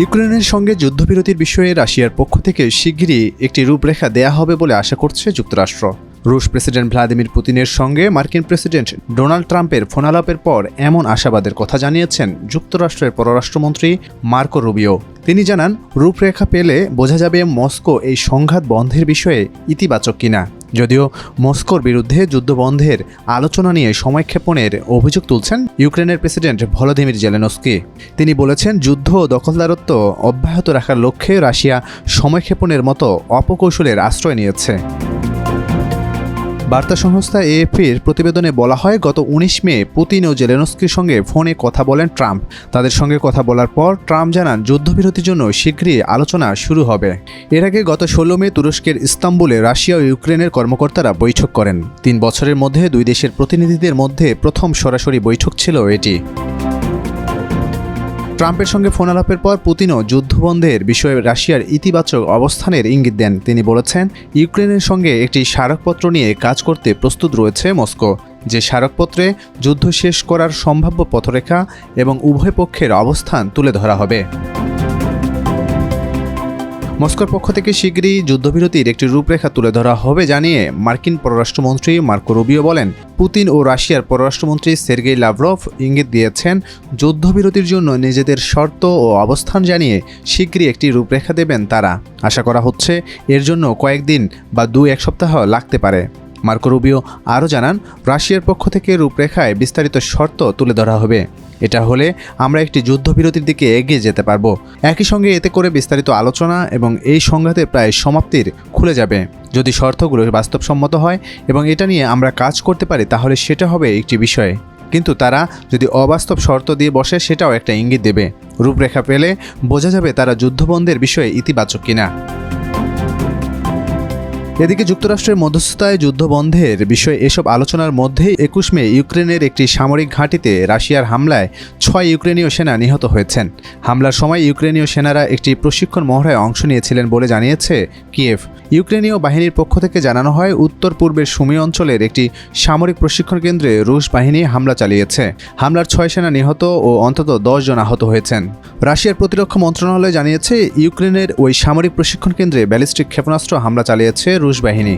ইউক্রেনের সঙ্গে যুদ্ধবিরতির বিষয়ে রাশিয়ার পক্ষ থেকে শিগগিরই একটি রূপরেখা দেয়া হবে বলে আশা করছে যুক্তরাষ্ট্র। রুশ প্রেসিডেন্ট ভ্লাদিমির পুতিনের সঙ্গে মার্কিন প্রেসিডেন্ট ডোনাল্ড ট্রাম্পের ফোনালাপের পর এমন আশাবাদের কথা জানিয়েছেন যুক্তরাষ্ট্রের পররাষ্ট্রমন্ত্রী মার্কো রুবিও। তিনি জানান, রূপরেখা পেলে বোঝা যাবে মস্কো এই সংঘাত বন্ধের বিষয়ে ইতিবাচক কিনা। যদিও মস্কোর বিরুদ্ধে যুদ্ধবন্ধের আলোচনা নিয়ে সময়ক্ষেপণের অভিযোগ তুলছেন ইউক্রেনের প্রেসিডেন্ট ভলোদিমির জেলেনস্কি। তিনি বলেছেন, যুদ্ধ দখলদারত্ব অব্যাহত রাখার লক্ষ্যে রাশিয়া সময়ক্ষেপণের মতো অপকৌশলের আশ্রয় নিয়েছে। বার্তা সংস্থা এএফপির প্রতিবেদনে বলা হয়, গত উনিশ মে পুতিন ও জেলেনস্কির সঙ্গে ফোনে কথা বলেন ট্রাম্প। তাদের সঙ্গে কথা বলার পর ট্রাম্প জানান, যুদ্ধবিরতির জন্য শীঘ্রই আলোচনা শুরু হবে। এর আগে গত ষোলো মে তুরস্কের ইস্তাম্বুলে রাশিয়া ও ইউক্রেনের কর্মকর্তারা বৈঠক করেন। তিন বছরের মধ্যে দুই দেশের প্রতিনিধিদের মধ্যে প্রথম সরাসরি বৈঠক ছিল এটি। ট্রাম্পের সঙ্গে ফোন আলাপের পর পুতিনও যুদ্ধবন্ধের বিষয়ে রাশিয়ার ইতিবাচক অবস্থানের ইঙ্গিত দেন। তিনি বলেছেন, ইউক্রেনের সঙ্গে একটি স্মারকপত্র নিয়ে কাজ করতে প্রস্তুত রয়েছে মস্কো, যে স্মারকপত্রে যুদ্ধ শেষ করার সম্ভাব্য পথরেখা এবং উভয় পক্ষের অবস্থান তুলে ধরা হবে। মস্কোর পক্ষ থেকে শীঘ্রই যুদ্ধবিরতির একটি রূপরেখা তুলে ধরা হবে জানিয়ে মার্কিন পররাষ্ট্রমন্ত্রী মার্কো রুবিও বলেন, পুতিন ও রাশিয়ার পররাষ্ট্রমন্ত্রী সের্গেই লাভরভ ইঙ্গিত দিয়েছেন, যুদ্ধবিরতির জন্য নিজেদের শর্ত ও অবস্থান জানিয়ে শীঘ্রই একটি রূপরেখা দেবেন তারা। আশা করা হচ্ছে এর জন্য কয়েকদিন বা দুই এক সপ্তাহ লাগতে পারে। মার্কো রুবিও আরও জানান, রাশিয়ার পক্ষ থেকে রূপরেখায় বিস্তারিত শর্ত তুলে ধরা হবে। এটা হলে আমরা একটি যুদ্ধবিরতির দিকে এগিয়ে যেতে পারব। একই সঙ্গে এতে করে বিস্তারিত আলোচনা এবং এই সংঘাতের প্রায় সমাপ্তির খুলে যাবে। যদি শর্তগুলো বাস্তবসম্মত হয় এবং এটা নিয়ে আমরা কাজ করতে পারি, তাহলে সেটা হবে একটি বিষয়। কিন্তু তারা যদি অবাস্তব শর্ত দিয়ে বসে, সেটাও একটা ইঙ্গিত দেবে। রূপরেখা পেলে বোঝা যাবে তারা যুদ্ধবন্ধের বিষয়ে ইতিবাচক কিনা। এদিকে যুক্তরাষ্ট্রের মধ্যস্থতায় যুদ্ধবন্ধের বিষয়ে এসব আলোচনার মধ্যেই একুশ মে ইউক্রেনের একটি সামরিক ঘাঁটিতে রাশিয়ার হামলায় ছয় ইউক্রেনীয় সেনা নিহত হয়েছেন। হামলার সময় ইউক্রেনীয় সেনারা একটি প্রশিক্ষণ মহড়ায় অংশ নিয়েছিলেন বলে জানিয়েছে কিয়েভ। ইউক্রেনীয় বাহিনীর পক্ষ থেকে জানানো হয়, উত্তর পূর্বের সুমি অঞ্চলের একটি সামরিক প্রশিক্ষণ কেন্দ্রে রুশ বাহিনী হামলা চালিয়েছে। হামলার ছয় সেনা নিহত ও অন্তত দশ জন আহত হয়েছেন। রাশিয়ার প্রতিরক্ষা মন্ত্রণালয় জানিয়েছে, ইউক্রেনের ওই সামরিক প্রশিক্ষণ কেন্দ্রে ব্যালিস্টিক ক্ষেপণাস্ত্র হামলা চালিয়েছে রুশ বাহিনী।